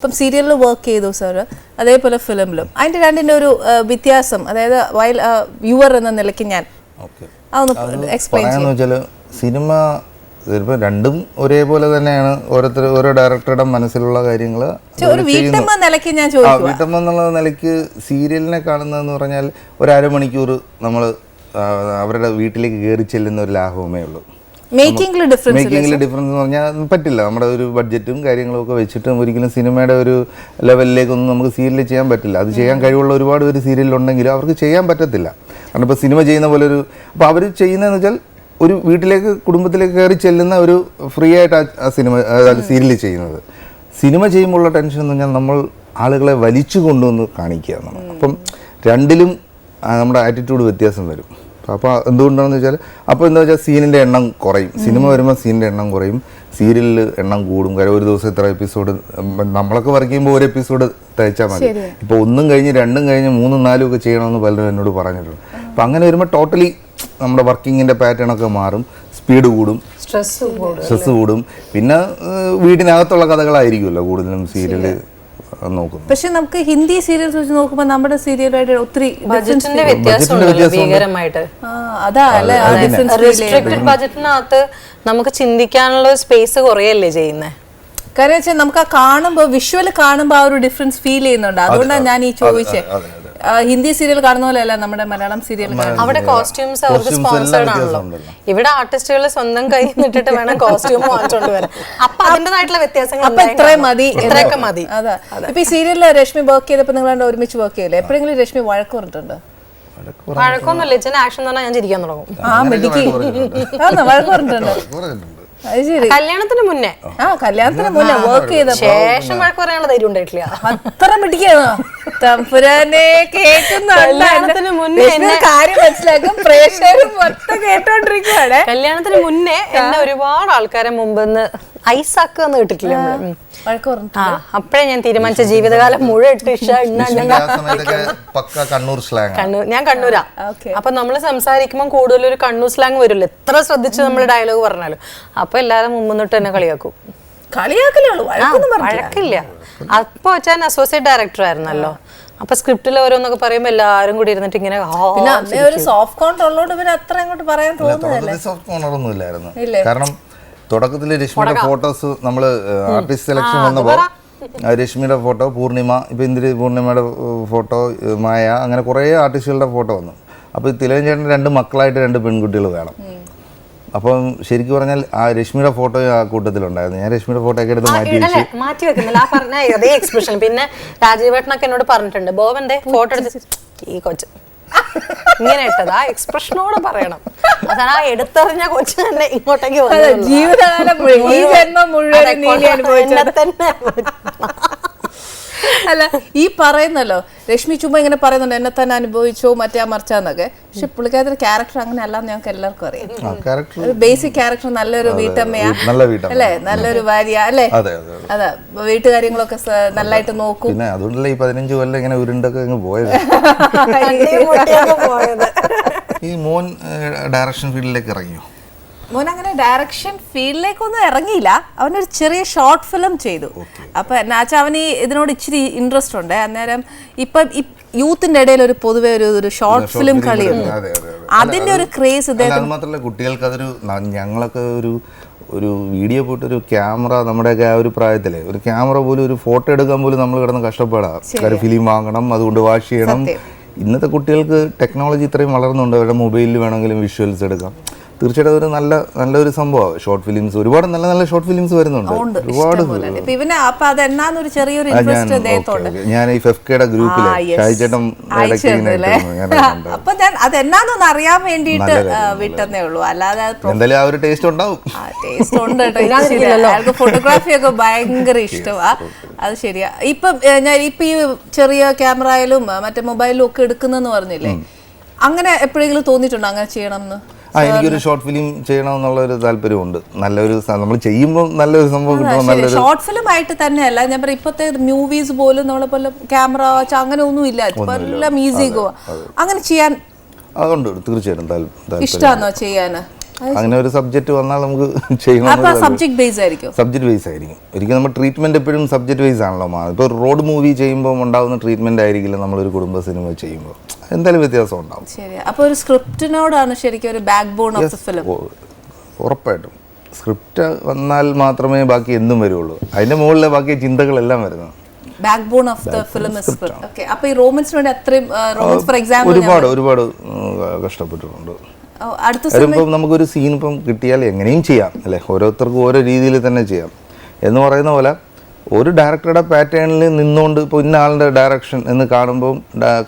ഇപ്പം സീരിയലിൽ വർക്ക് ചെയ്തു സാർ അതേപോലെ ഫിലിമിലും അതിന്റെ രണ്ടിന്റെ ഒരു വ്യത്യാസം അതായത് വയൽ വ്യൂവർ എന്ന നിലയ്ക്ക് ഞാൻ അതൊന്ന് എക്സ്പ്ലെയിൻ വെച്ചാൽ സിനിമ ഇതിപ്പോ രണ്ടും ഒരേപോലെ തന്നെയാണ്. ഓരോരുത്തർ ഓരോ ഡയറക്ടറുടെ മനസ്സിലുള്ള കാര്യങ്ങൾ ഒരു വീട്ടമ്മ നിലയ്ക്ക് ഞാൻ ചോദിക്കും വീട്ടമ്മ എന്നുള്ള നിലയ്ക്ക് സീരിയലിനെ കാണുന്നതെന്ന് പറഞ്ഞാൽ ഒരു അരമണിക്കൂർ നമ്മൾ അവരുടെ വീട്ടിലേക്ക് കയറി ചെല്ലുന്ന ഒരു ലാഭമേ ഉള്ളൂ. മേക്കിംഗിൽ ഡിഫറൻസ് എന്ന് പറഞ്ഞാൽ പറ്റില്ല. നമ്മുടെ ഒരു ബഡ്ജറ്റും കാര്യങ്ങളും ഒക്കെ വെച്ചിട്ടും ഒരിക്കലും സിനിമയുടെ ഒരു ലെവലിലേക്കൊന്നും നമുക്ക് സീരിയൽ ചെയ്യാൻ പറ്റില്ല. അത് ചെയ്യാൻ കഴിവുള്ള ഒരുപാട് പേര് സീരിയലുണ്ടെങ്കിലും അവർക്ക് ചെയ്യാൻ പറ്റത്തില്ല. കാരണം ഇപ്പോൾ സിനിമ ചെയ്യുന്ന പോലെ ഒരു അപ്പോൾ അവർ ചെയ്യുന്നതെന്ന് വെച്ചാൽ ഒരു വീട്ടിലേക്ക് കുടുംബത്തിലേക്ക് കയറി ചെല്ലുന്ന ഒരു ഫ്രീ ആയിട്ട് ആ- സിനിമ അതായത് സീരിയൽ ചെയ്യുന്നത്. സിനിമ ചെയ്യുമ്പോഴുള്ള ടെൻഷൻ എന്ന് പറഞ്ഞാൽ നമ്മൾ ആളുകളെ വലിച്ചു കൊണ്ടുവന്ന് കാണിക്കുക എന്നാണ് അപ്പം രണ്ടിലും നമ്മുടെ ആറ്റിറ്റ്യൂഡ് വ്യത്യാസം വരും. അപ്പോൾ എന്തുകൊണ്ടാണെന്ന് വെച്ചാൽ അപ്പോൾ എന്താ വെച്ചാൽ സീനിന്റെ എണ്ണം കുറയും. സിനിമ വരുമ്പോൾ സീനിന്റെ എണ്ണം കുറയും. സീരിയലിൽ എണ്ണം കൂടും. കാര്യം ഒരു ദിവസം ഇത്ര എപ്പിസോഡ് നമ്മളൊക്കെ വർക്ക് ചെയ്യുമ്പോൾ ഒരു എപ്പിസോഡ് തയ്ച്ചാൽ മതി. ഇപ്പോൾ ഒന്നും കഴിഞ്ഞ് രണ്ടും കഴിഞ്ഞ് മൂന്നും നാലും ഒക്കെ ചെയ്യണമെന്ന് പലരും എന്നോട് പറഞ്ഞിട്ടുണ്ട്. അപ്പോൾ അങ്ങനെ വരുമ്പോൾ ടോട്ടലി നമ്മുടെ വർക്കിങ്ങിന്റെ പാറ്റേൺ ഒക്കെ മാറും. സ്പീഡ് കൂടും. സ്ട്രെസ് കൂടും. സ്ട്രെസ് കൂടും. പിന്നെ വീടിനകത്തുള്ള കഥകളായിരിക്കുമല്ലോ കൂടുതലും സീരിയൽ. നോക്കുന്നത് പക്ഷെ നമുക്ക് ഹിന്ദി സീരിയൽസ് വെച്ച് നോക്കുമ്പോൾ നമ്മുടെ സീരിയലായിട്ട് ഒത്തിരി ബഡ്ജറ്റിന്റെ ഭീകരമായിട്ട്. അതാ അല്ലേ റിസ്ട്രിക്റ്റഡ് നമുക്ക് ചിന്തിക്കാനുള്ള സ്പേസ് കുറയല്ലേ ചെയ്യുന്നത് കാരണം വെച്ചാൽ നമുക്ക് ആ കാണുമ്പോൾ വിഷ്വൽ കാണുമ്പോൾ ആ ഒരു ഡിഫറൻസ് ഫീൽ ചെയ്യുന്നുണ്ട്. അതുകൊണ്ടാണ് ഞാൻ ഈ ചോദിച്ചത് ഹിന്ദി സീരിയൽ കാണുന്ന പോലെയല്ല നമ്മുടെ മലയാളം സീരിയൽ അവിടെ കോസ്റ്റ്യൂംസ് അവർക്ക് സ്പോൺസേഡ് ആണല്ലോ. ഇവിടെ ആർട്ടിസ്റ്റുകൾ സ്വന്തം കൈ നിട്ടിട്ട് വേണം കോസ്റ്റ്യൂം വാങ്ങിച്ചോണ്ട് വരാൻ. അപ്പൊ അതിന്റേതായിട്ടുള്ള വ്യത്യാസങ്ങൾ അപ്പൊ ഇത്രയും മതി ഇത്രയൊക്കെ മതി. അതാ. ഇപ്പൊ ഈ സീരിയലിൽ രശ്മി വർക്ക് ചെയ്തപ്പോ നിങ്ങൾ രണ്ടും ഒരുമിച്ച് വർക്ക് ചെയ്യില്ല? എപ്പോഴെങ്കിലും രശ്മി വഴക്ക് പറഞ്ഞിട്ടുണ്ടോ? വഴക്കൊന്നുമില്ല. ആക്ഷൻ എന്ന് പറഞ്ഞാൽ ഞാൻ ചിരിക്കാൻ തുടങ്ങും. ആ മിടുക്കി വഴക്ക് പറഞ്ഞിട്ടുണ്ട്. കല്യാണത്തിന് മുന്നേ. ആ കല്യാണത്തിന് മുന്നേ വർക്ക് ചെയ്ത ശേഷം വഴക്ക് പറയാനുള്ള ധൈര്യം ഉണ്ടായിട്ടില്ല. അത്ര മിടിക്കാണോ തമ്പുരാനെ കേൾക്കുന്നുണ്ട് കല്യാണത്തിന് മുന്നേ രശ്മി കാര്യം മനസ്സിലാക്കും. പ്രേക്ഷകർ മൊത്തം കേട്ടോണ്ടിരിക്കുവാണ്. കല്യാണത്തിന് മുന്നേ എന്നെ ഒരുപാട് ആൾക്കാരെ മുമ്പെന്ന് ഐസാക്ക് എന്ന് കേട്ടിട്ടില്ല. ആ. അപ്പഴേ ഞാൻ തീരുമാനിച്ച ജീവിതകാലം മുഴുവൻ ഇട്ട് ഇഷ കണ്ണൂർ സ്ലാങ് ഞാൻ കണ്ണൂരാ. ഓക്കെ. അപ്പൊ നമ്മൾ സംസാരിക്കുമ്പോൾ കൂടുതൽ ഒരു കണ്ണൂർ സ്ലാങ് വരുമല്ലോ. എത്ര ശ്രദ്ധിച്ച് നമ്മൾ ഡയലോഗ് പറഞ്ഞാലും. അപ്പൊ എല്ലാരും മുമ്പ് തൊട്ട് എന്നെ കളിയാക്കും. കളിയാക്കലേ ഉള്ളൂ. വഴക്കില്ല. അപ്പൊ വെച്ചാൽ അസോസിയേറ്റ് ഡയറക്ടർ ആയിരുന്നല്ലോ. അപ്പൊ സ്ക്രിപ്റ്റിൽ ഓരോന്നൊക്കെ പറയുമ്പോ എല്ലാരും കൂടി ഇരുന്നിട്ട് ഇങ്ങനെ പിന്നെ ഒരു സോഫ്റ്റ് കോൺ ഉള്ളതുകൊണ്ട് പിന്നെ അത്ര അങ്ങോട്ട് പറയാൻ തോന്നുന്നില്ല സോഫ്റ്റ് ഇല്ലായിരുന്നു. കാരണം തുടക്കത്തിൽ രശ്മിയുടെ ഫോട്ടോസ് നമ്മൾ ആർട്ടിസ്റ്റ് സെലക്ഷൻ വന്നപ്പോൾ രശ്മിയുടെ ഫോട്ടോ പൂർണിമ ഇപ്പൊ ഇന്ദിര പൂർണിമയുടെ ഫോട്ടോ മായ അങ്ങനെ കുറേ ആർട്ടിസ്റ്റുകളുടെ ഫോട്ടോ വന്നു. അപ്പോൾ തിലകൻ ചേട്ടൻ രണ്ട് മക്കളായിട്ട് രണ്ട് പെൺകുട്ടികൾ വേണം. അപ്പം ശരിക്കും പറഞ്ഞാൽ ആ രശ്മിയുടെ ഫോട്ടോ ആ കൂട്ടത്തിലുണ്ടായിരുന്നു. ഞാൻ രശ്മിയുടെ ഫോട്ടോ ഒക്കെ എടുത്ത് മാറ്റി വെച്ചു. മാറ്റി വെക്കുന്നില്ല. ആ പറഞ്ഞ അതേ എക്സ്പ്രഷൻ പിന്നെ രാജീവേട്ടനൊക്കെ എന്നോട് പറഞ്ഞിട്ടുണ്ട് ബോബന്റെ ഫോട്ടോ എടുത്ത് ഈ കൊച്ച്. ഇങ്ങനെ ഇട്ടത്. ആ എക്സ്പ്രഷനോടെ പറയണം. അതാണ് ആ എടുത്തെറിഞ്ഞ കൊച്ചു തന്നെ ഇങ്ങോട്ടേക്ക് ജീവിതകാലം മുഴുവൻ ഈ ജന്മം മുഴുവൻ തന്നെ അല്ല ഈ പറയുന്നല്ലോ രശ്മി ചുമ്മാ ഇങ്ങനെ പറയുന്നുണ്ട് എന്നെ തന്നെ അനുഭവിച്ചോ മറ്റേ മറിച്ചാന്നൊക്കെ. പക്ഷെ പുള്ളിക്കാരത്തിന്റെ ക്യാരക്ടർ അങ്ങനെ അല്ലാന്ന് ഞങ്ങൾക്ക് എല്ലാവർക്കും അറിയാം. ബേസിക് ക്യാരക്ടർ നല്ലൊരു വീട്ടമ്മയാ. അല്ലേ? നല്ലൊരു ഭാര്യ അല്ലേ? അതെ അതെ അതെ. അതാ വീട്ടുകാര്യങ്ങളൊക്കെ നല്ലായിട്ട് നോക്കും. പിന്നെ അതുകൊണ്ടല്ലേ ഈ പതിനഞ്ച് കൊല്ലം ഇങ്ങനെ ഉരുണ്ടൊക്കെ അങ്ങ് പോയത്? ഈ മോൻ ഡയറക്ഷൻ ഫീൽഡിലേക്ക് ഇറങ്ങിയോ? മോൻ അങ്ങനെ ഡയറക്ഷൻ ഫീൽഡിലേക്കൊന്നും ഇറങ്ങിയില്ല. അവനൊരു ചെറിയ ഷോർട്ട് ഫിലിം ചെയ്തു. അപ്പൊ എന്നാച്ചാ അവന് ഇതിനോട് ഇച്ചിരി ഇൻട്രസ്റ്റ് ഉണ്ട്. അന്നേരം ഇപ്പൊ യൂത്തിന്റെ ഇടയിൽ ഒരു പൊതുവെ ഒരു ഒരു ഷോർട്ട് ഫിലിം കളിയുണ്ട് അതെ അതെ അതെ. അതിന്റെ ഒരു ക്രേസ് ഇദ്ദേഹം മാത്രമല്ല കുട്ടികൾക്ക് അതൊരു ഞങ്ങളൊക്കെ ഒരു ഒരു വീഡിയോ പോയിട്ട് ഒരു ക്യാമറ നമ്മുടെയൊക്കെ ആ ഒരു പ്രായത്തിലെ ഒരു ക്യാമറ പോലും ഒരു ഫോട്ടോ എടുക്കാൻ പോലും നമ്മൾ കിടന്ന് കഷ്ടപ്പെടാം. ഒരു ഫിലിം വാങ്ങണം അതുകൊണ്ട് വാഷ് ചെയ്യണം. ഇന്നത്തെ കുട്ടികൾക്ക് ടെക്നോളജി ഇത്രയും വളർന്നുണ്ട്. അവരുടെ മൊബൈലിൽ വേണമെങ്കിലും വിഷ്വൽസ് എടുക്കാം. തീർച്ചയായിട്ടും അതൊരു നല്ല നല്ലൊരു സംഭവമാണ് ഷോർട്ട് ഫിലിംസ് ഒരുപാട് നല്ല നല്ല ഷോർട്ട് ഫിലിംസ് വരുന്നുണ്ട്. ഒരുപാട് ഞാൻ ഈ ഫെഫ്കയുടെ ഗ്രൂപ്പിലെ. ഷായിച്ചേട്ടൻ അയച്ചു ഇടയ്ക്ക് ഇങ്ങനെ തന്നല്ലേ? ഇട്ടിരുന്നു. ഞാൻ അത് കണ്ടു. ഞാൻ അത് എന്നാന്നൊന്ന് അറിയാൻ വേണ്ടിയിട്ട് വിട്ടെന്നേ ഉള്ളൂ. അല്ലാതെ എന്തായാലും ആ ഒരു ടേസ്റ്റ് ഉണ്ടാവും. ആ, taste ഉണ്ട് കേട്ടോ. ഫോട്ടോഗ്രാഫി ഒക്കെ ഭയങ്കര ഇഷ്ടമാ അത് ശരിയാ. ഇപ്പം ഞാൻ ഇപ്പൊ ഈ ചെറിയ ക്യാമറയിലും മറ്റേ മൊബൈലിലും ഒക്കെ എടുക്കുന്നെന്ന് പറഞ്ഞില്ലേ? അങ്ങനെ എപ്പോഴെങ്കിലും തോന്നിയിട്ടുണ്ടോ അങ്ങനെ ചെയ്യണം എന്ന്? ആ എനിക്കൊരു ഷോർട്ട് ഫിലിം ചെയ്യണമെന്നുള്ള ഒരു താല്പര്യമുണ്ട്. നല്ലൊരു നമ്മൾ ചെയ്യുമ്പോൾ നല്ലൊരു സംഭവം കിട്ടുമ്പോൾ നല്ലൊരു ഷോർട്ട് ഫിലിം ആയിട്ട് തന്നെയല്ല ഞാൻ പറയും ഇപ്പത്തെ മൂവീസ് പോലും നമ്മളെ പോലെ ക്യാമറ അങ്ങനെ ഒന്നും ഇല്ല എല്ലാം ഈസി ഗോ അങ്ങനെ ചെയ്യാൻ അതുണ്ട് തീർച്ചയായിട്ടും ഇഷ്ടമാണോ ചെയ്യാൻ ചെയ്യാന്? അങ്ങനെ ഒരു സബ്ജക്ട് വന്നാൽ നമുക്ക് ചെയ്യണം സബ്ജക്ട് ബേസ് ആയിരിക്കും. വൈസ് ആയിരിക്കും. ഒരിക്കലും നമ്മൾ ട്രീറ്റ്മെന്റ് എപ്പോഴും സബ്ജക്ട് വൈസ് ആണല്ലോ ഇപ്പൊ ഇപ്പോൾ റോഡ് മൂവി ചെയ്യുമ്പോൾ ഉണ്ടാകുന്ന ട്രീറ്റ്മെന്റ് ആയിരിക്കില്ല നമ്മളൊരു കുടുംബ സിനിമ ചെയ്യുമ്പോൾ എന്തായാലും വ്യത്യാസം ഉണ്ടാവും. ശരി. അപ്പോൾ ഒരു സ്ക്രിപ്റ്റിനോടാണ് ശരിക്കും ഒരു backbone of the film ഉറപ്പായിട്ടും. സ്ക്രിപ്റ്റ് വന്നാൽ മാത്രമേ ബാക്കി എന്തും വരുള്ളൂ. അതിന്റെ മുകളിലെ ബാക്കി ചിന്തകളെല്ലാം വരുന്നത് backbone of the film script okay അപ്പോൾ ഈ റോമൻസിന് വേണ്ടി അത്രയും റോമൻസ് ഫോർ എക്സാമ്പിൾ ഒരുപാട് ഒരുപാട് കഷ്ടപ്പെട്ടിട്ടുണ്ട്. അതിപ്പം നമുക്കൊരു സീൻ ഇപ്പം കിട്ടിയാൽ എങ്ങനെയും ചെയ്യാം അല്ലേ? ഓരോരുത്തർക്കും ഓരോ രീതിയിൽ തന്നെ ചെയ്യാം. എന്ന് പറയുന്ന പോലെ ഒരു ഡയറക്ടറുടെ പാറ്റേണിൽ നിന്നുകൊണ്ട് ഇപ്പോൾ ഇന്ന ആളുടെ ഡയറക്ഷൻ എന്ന് കാണുമ്പോൾ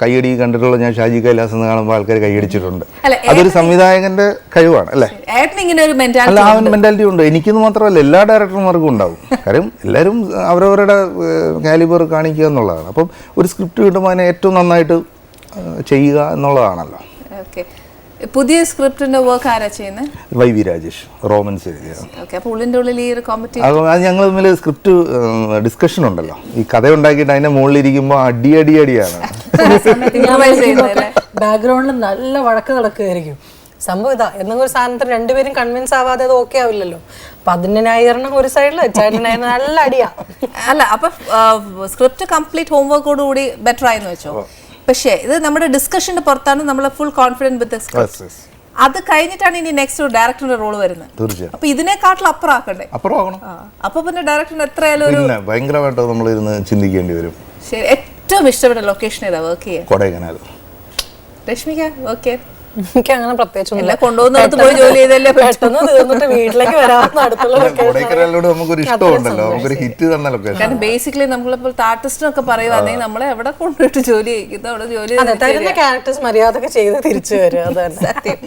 കൈയടി കണ്ടിട്ടുള്ള ഞാൻ ഷാജി കൈലാസ് എന്ന് കാണുമ്പോൾ ആൾക്കാർ കൈയടിച്ചിട്ടുണ്ട്. അതൊരു സംവിധായകന്റെ കഴിവാണ് അല്ലേ? അല്ല ആ ഒരു മെന്റാലിറ്റി ഉണ്ട്. എനിക്കെന്ന് മാത്രമല്ല എല്ലാ ഡയറക്ടർമാർക്കും ഉണ്ടാവും. കാര്യം എല്ലാവരും അവരവരുടെ കാലിബർ കാണിക്കുക എന്നുള്ളതാണ്. അപ്പം ഒരു സ്ക്രിപ്റ്റ് കിട്ടുമ്പോൾ അതിനെ ഏറ്റവും നന്നായിട്ട് ചെയ്യുക എന്നുള്ളതാണല്ലോ. ഓക്കെ. പുതിയ സ്ക്രിപ്റ്റിന്റെ വർക്ക് ആരാ ചെയ്യുന്നത് വൈ വി രാജേഷ് റോമൻസ് എഴുതിയ. ഉള്ളിന്റെ ഉള്ളിൽ ഈ ഒരു അത് ഞങ്ങൾ തമ്മിൽ സ്ക്രിപ്റ്റ് ഡിസ്കഷൻ ഉണ്ടല്ലോ. ഈ കഥ ഉണ്ടാക്കിയിട്ട് അതിന്റെ മുകളിൽ ഇരിക്കുമ്പോൾ അടി അടി അടിയാണ്. ബാക്ക്ഗ്രൗണ്ടിൽ നല്ല വഴക്ക് നടക്കുകയായിരിക്കും സംഭവം ഇതാ എന്തെങ്കിലും ഒരു സാധനത്തിന് രണ്ടുപേരും കൺവിൻസ് ആവാതെ അത് ഓക്കെ ആവില്ലല്ലോ. അപ്പൊ അതിന്റെ ന്യായീകരണം ഒരു സൈഡിൽ നല്ല അടിയാ. അല്ല അപ്പൊ സ്ക്രിപ്റ്റ് കംപ്ലീറ്റ് ഹോംവർക്കോട് കൂടി ബെറ്റർ ആയെന്ന് വെച്ചോ? പക്ഷേ ഇത് നമ്മുടെ ഡിസ്കഷന്റെ പുറത്താണ് നമ്മൾ ഫുൾ കോൺഫിഡന്റ് വിത്ത്. അത് കഴിഞ്ഞിട്ടാണ് ഇനി നെക്സ്റ്റ് ഒരു ഡയറക്ടറിന്റെ റോൾ വരുന്നത്. തീർച്ചയായും. അപ്പൊ ഇതിനെക്കാട്ടിലും അപ്പുറം ആക്കണ്ടേ അപ്പുറം അപ്പൊ പിന്നെ ഡയറക്ടറിന് എത്രയായാലും ഒരു ഭയങ്കരമായിട്ട് നമ്മൾ ഇരുന്ന് ചിന്തിക്കേണ്ടി വരും. ശരി ഏറ്റവും ഇഷ്ടപ്പെട്ട ലൊക്കേഷൻ ഏതാ വർക്ക് ചെയ്യാൻ? കൊടൈക്കനാൽ. രശ്മിക ഓക്കെ എനിക്ക് അങ്ങനെ പ്രത്യേകിച്ചൊന്നും കൊണ്ടുപോകുന്നിടത്ത് പോയി ജോലി ചെയ്തല്ലേ. പെട്ടെന്ന് തീർന്നിട്ട് വീട്ടിലേക്ക് വരാവുന്ന അടുത്തുള്ള നമുക്കൊരു ഇഷ്ടമുണ്ടല്ലോ. നമുക്കൊരു ഹിറ്റ് തന്ന ലൊക്കേഷൻ കാരണം ബേസിക്കലി നമ്മളിപ്പോൾ ആർട്ടിസ്റ്റിനൊക്കെ പറയുവാണെങ്കിൽ നമ്മളെ എവിടെ കൊണ്ടുപോയിട്ട് ജോലി ചെയ്യുന്നത് അവിടെ ജോലി തരുന്ന ക്യാരക്ടേഴ്സ് മര്യാദയ്ക്ക് ചെയ്ത് തിരിച്ചു വരും അത് തന്നെ. സത്യം.